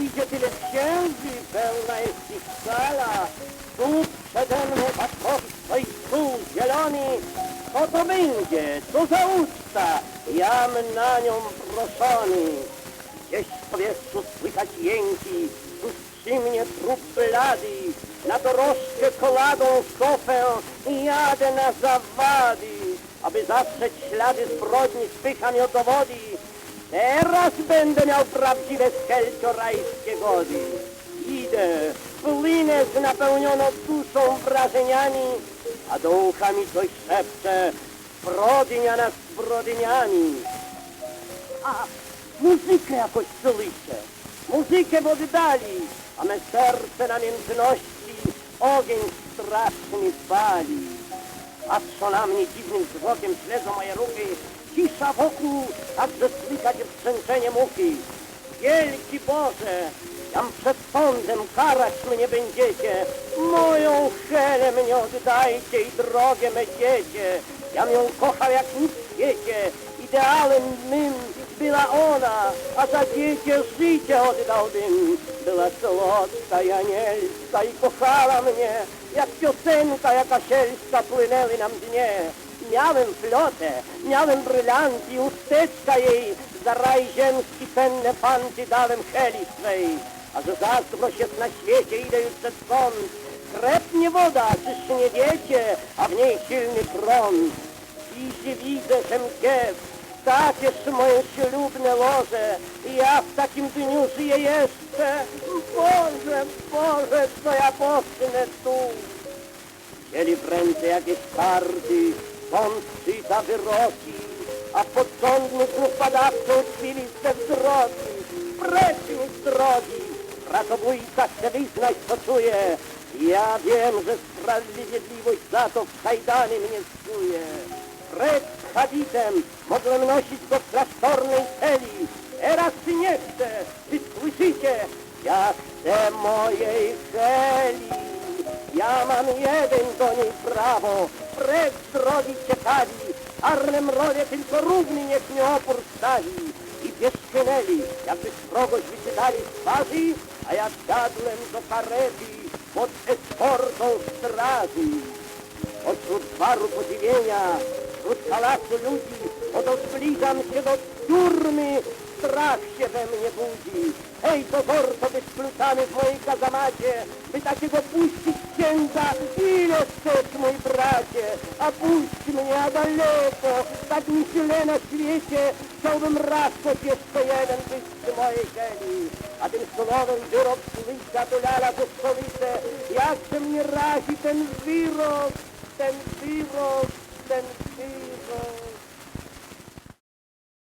i sala. Tu przede mną patrzowi stół zielony. Co to będzie? Co za uczta? Jam na nią proszony. Gdzieś w powietrzu słychać jęki, przy mnie trup blady. Na dorożkę koladą kofę i jadę na zawady. Aby zastrzec ślady zbrodni, spycham ją do wody. Teraz będę miał prawdziwe skelciorajskie gody. Idę, płynę z napełnioną duszą wrażeniami, a do ucha mi coś szepcze, zbrodnia nad zbrodniami. A muzykę jakoś słyszę, muzykę w oddali, a me serce na międzyności ogień straszny pali. Patrzą na mnie dziwnym wzrokiem, śledzą moje ruchy, cisza wokół, także słychać brzęczenie muchy. Wielki Boże, jam przed sądem karać mnie będziecie, moją Helę mnie oddajcie i drogę me dziecię. Jam ją kochał jak nic w świecie, ideałem mym była ona, a za dziecię życie oddałbym. Była słodka i anielska i kochała mnie, jak piosenka jaka sielska płynęły nam dnie. Miałem flotę, miałem brylanty, usteczka jej, za raj ziemski cenne fanty dałem Heli swej. A że zazdrość jest na świecie, idę już przed sąd. Krepnie woda, czyż nie wiecie, a w niej silny prąd. Dziś widzę, że mkiew, takież moje ślubne łoże. I ja w takim dniu żyję jeszcze. Boże, Boże, co ja posnę tu. Mieli w ręce jakieś karty, sąd czyta wyroki, a podsądnych znów badawców chwiliste wzroki. Precz mi z drogi, ratobójca chce wyznać, co czuje. Ja wiem, że sprawiedliwość za to w kajdany mnie skuje. Precz habitem, mogłem nosić go w klasztornej celi. Teraz czy nie chcę, czy słyszycie? Ja chcę mojej celi. Ja mam jeden do niej prawo, z drogi ciekawi, czarne mrowie tylko równy niech mnie opór stawi. I pieszczynęli, jakby srogość wyczytali z twarzy, a ja siadłem do karety pod eskortą straży. Pośród gwaru podziwienia, wśród halasu ludzi, oto zbliżam się do turmy, strach się we mnie budzi. Hej, dozorco wysplutany w mojej kazamacie, by takiego puścić daleko, tak mi na świecie, chciałbym raz choć jeszcze jeden być przy mojej ziemi, a tym słowem wyrok słycha do lala do stolicy, jakże mnie razi ten wyrok, ten ten.